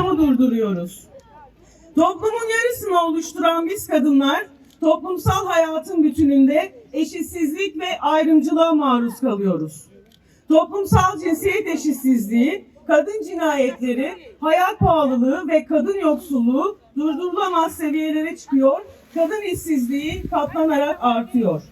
yaşamı durduruyoruz. Toplumun yarısını oluşturan biz kadınlar toplumsal hayatın bütününde eşitsizlik ve ayrımcılığa maruz kalıyoruz. Toplumsal cinsiyet eşitsizliği, kadın cinayetleri, hayat pahalılığı ve kadın yoksulluğu durdurulamaz seviyelere çıkıyor, kadın işsizliği katlanarak artıyor.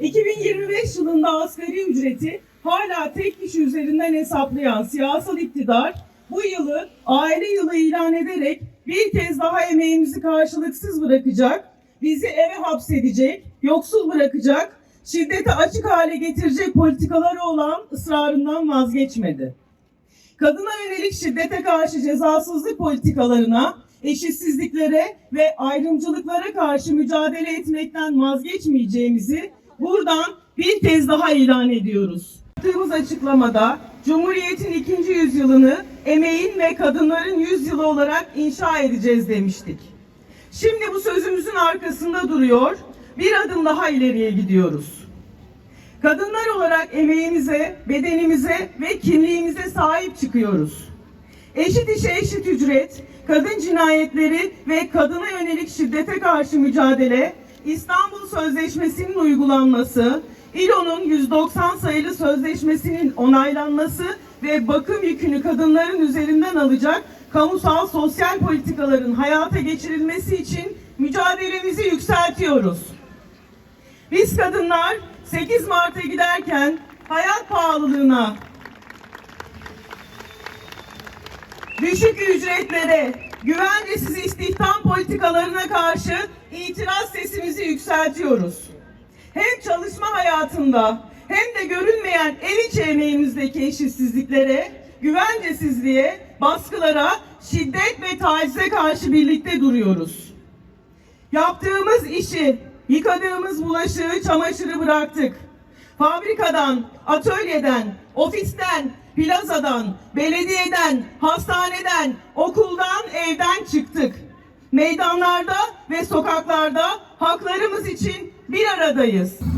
2025 yılında asgari ücreti hala tek kişi üzerinden hesaplayan siyasal iktidar bu yılı aile yılı ilan ederek bir kez daha emeğimizi karşılıksız bırakacak, bizi eve hapsedecek, yoksul bırakacak, şiddete açık hale getirecek politikaları olan ısrarından vazgeçmedi. Kadına yönelik şiddete karşı cezasızlık politikalarına, eşitsizliklere ve ayrımcılıklara karşı mücadele etmekten vazgeçmeyeceğimizi buradan bir kez daha ilan ediyoruz. Yaptığımız açıklamada Cumhuriyet'in ikinci yüzyılını emeğin ve kadınların yüzyılı olarak inşa edeceğiz demiştik. Şimdi bu sözümüzün arkasında duruyor, bir adım daha ileriye gidiyoruz. Kadınlar olarak emeğimize, bedenimize ve kimliğimize sahip çıkıyoruz. Eşit işe eşit ücret, kadın cinayetleri ve kadına yönelik şiddete karşı mücadele, İstanbul Sözleşmesi'nin uygulanması, İLO'nun 190 sayılı sözleşmesinin onaylanması ve bakım yükünü kadınların üzerinden alacak kamusal sosyal politikaların hayata geçirilmesi için mücadelemizi yükseltiyoruz. Biz kadınlar 8 Mart'a giderken hayat pahalılığına, düşük ücretlere, güvencesiz istihdam politikalarına karşı itiraz sesimizi yükseltiyoruz. Hem çalışma hayatında hem de görünmeyen ev içi emeğimizdeki eşitsizliklere, güvencesizliğe, baskılara, şiddet ve tacize karşı birlikte duruyoruz. Yaptığımız işi, yıkadığımız bulaşığı, çamaşırı bıraktık. Fabrikadan, atölyeden, ofisten, plazadan, belediyeden, hastaneden, okuldan, evden çıktık. Meydanlarda ve sokaklarda haklarımız için bir aradayız.